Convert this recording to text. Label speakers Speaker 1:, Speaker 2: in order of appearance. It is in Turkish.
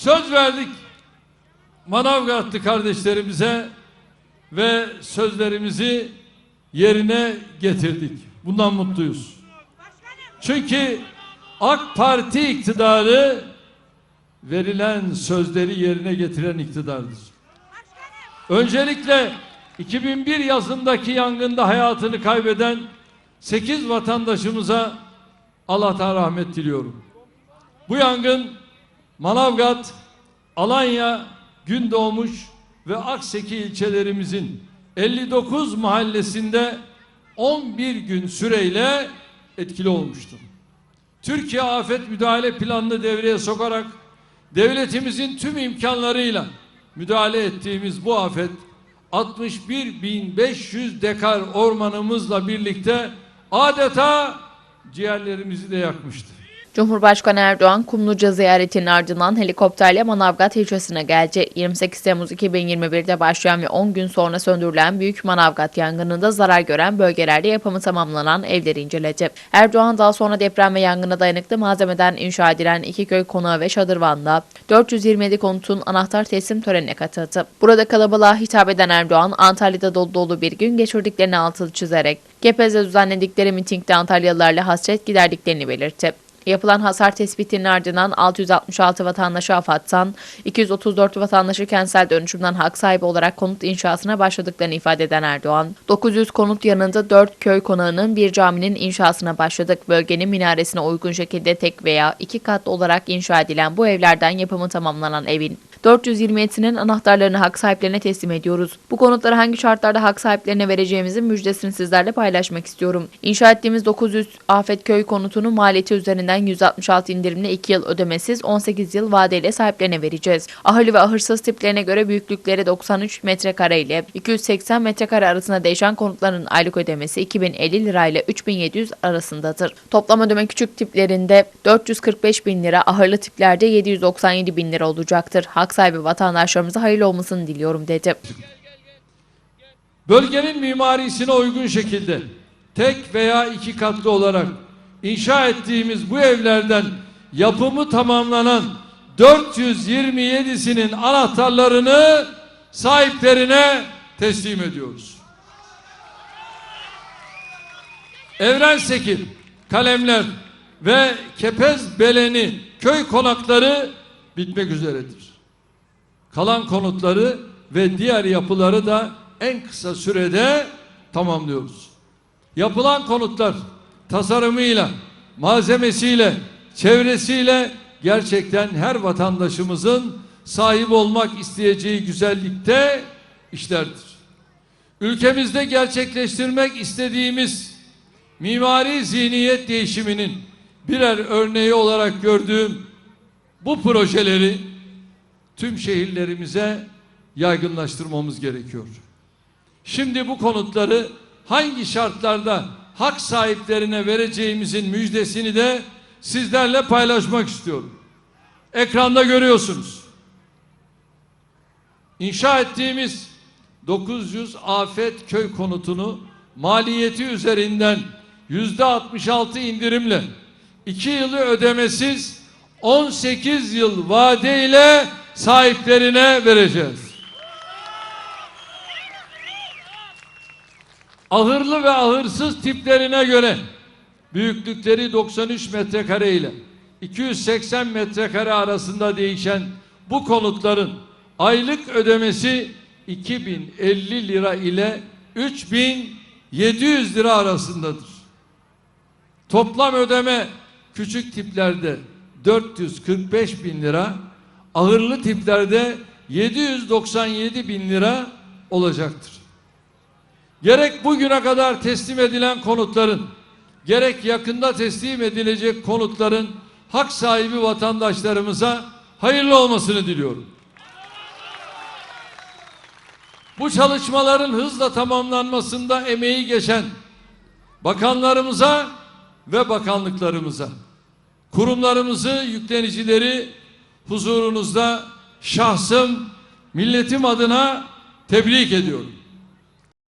Speaker 1: Söz verdik Manavgatlı kardeşlerimize ve sözlerimizi yerine getirdik. Bundan mutluyuz. Çünkü AK Parti iktidarı verilen sözleri yerine getiren iktidardır. Öncelikle 2001 yazındaki yangında hayatını kaybeden 8 vatandaşımıza Allah'tan rahmet diliyorum. Bu yangın Manavgat, Alanya, Gündoğmuş ve Akseki ilçelerimizin 59 mahallesinde 11 gün süreyle etkili olmuştur. Türkiye Afet Müdahale Planını devreye sokarak devletimizin tüm imkanlarıyla müdahale ettiğimiz bu afet 61.500 dekar ormanımızla birlikte adeta ciğerlerimizi de yakmıştı.
Speaker 2: Cumhurbaşkanı Erdoğan Kumluca ziyaretinin ardından helikopterle Manavgat ilçesine geldi. 28 Temmuz 2021'de başlayan ve 10 gün sonra söndürülen Büyük Manavgat yangınında zarar gören bölgelerde yapımı tamamlanan evleri inceledi. Erdoğan daha sonra deprem ve yangına dayanıklı malzemeden inşa edilen iki köy konağı ve şadırvanda 427 konutun anahtar teslim törenine katıldı. Burada kalabalığa hitap eden Erdoğan, Antalya'da dolu dolu bir gün geçirdiklerini altını çizerek Gepez'de düzenledikleri mitingde Antalyalılarla hasret giderdiklerini belirtti. Yapılan hasar tespitinin ardından 666 vatandaşı AFAD'dan, 234 vatandaşı kentsel dönüşümden hak sahibi olarak konut inşasına başladıklarını ifade eden Erdoğan, 900 konut yanında 4 köy konağının bir caminin inşasına başladık. Bölgenin minaresine uygun şekilde tek veya iki katlı olarak inşa edilen bu evlerden yapımı tamamlanan evin 427'sinin anahtarlarını hak sahiplerine teslim ediyoruz. Bu konutları hangi şartlarda hak sahiplerine vereceğimizin müjdesini sizlerle paylaşmak istiyorum. İnşa ettiğimiz 900 Afet Köy konutunun maliyeti üzerinden 166 indirimli 2 yıl ödemesiz 18 yıl vadeyle sahiplerine vereceğiz. Ahırlı ve ahırsız tiplerine göre büyüklükleri 93 metrekare ile 280 metrekare arasında değişen konutların aylık ödemesi 2050 lira ile 3700 arasındadır. Toplam ödeme küçük tiplerinde 445 bin lira, ahırlı tiplerde 797 bin lira olacaktır. Hak sahibi vatandaşlarımıza hayırlı olmasını diliyorum dedi.
Speaker 1: Bölgenin mimarisine uygun şekilde tek veya iki katlı olarak inşa ettiğimiz bu evlerden yapımı tamamlanan 427'sinin anahtarlarını sahiplerine teslim ediyoruz. Evren Sekir, Kalemler ve Kepez Beleni köy konakları bitmek üzeredir. Kalan konutları ve diğer yapıları da en kısa sürede tamamlıyoruz. Yapılan konutlar tasarımıyla, malzemesiyle, çevresiyle gerçekten her vatandaşımızın sahip olmak isteyeceği güzellikte işlerdir. Ülkemizde gerçekleştirmek istediğimiz mimari zihniyet değişiminin birer örneği olarak gördüğüm bu projeleri tüm şehirlerimize yaygınlaştırmamız gerekiyor. Şimdi bu konutları hangi şartlarda hak sahiplerine vereceğimizin müjdesini de sizlerle paylaşmak istiyorum. Ekranda görüyorsunuz. İnşa ettiğimiz 900 afet köy konutunu maliyeti üzerinden yüzde 66 indirimle 2 yılı ödemesiz 18 yıl vadeyle sahiplerine vereceğiz. Ahırlı ve ahırsız tiplerine göre büyüklükleri 93 metrekare ile 280 metrekare arasında değişen bu konutların aylık ödemesi 2050 lira ile 3700 lira arasındadır. Toplam ödeme küçük tiplerde 445 bin lira, ahırlı tiplerde 797 bin lira olacaktır. Gerek bugüne kadar teslim edilen konutların, gerek yakında teslim edilecek konutların hak sahibi vatandaşlarımıza hayırlı olmasını diliyorum. Bu çalışmaların hızla tamamlanmasında emeği geçen bakanlarımıza ve bakanlıklarımıza, kurumlarımızı, yüklenicileri huzurunuzda şahsım, milletim adına tebrik ediyorum.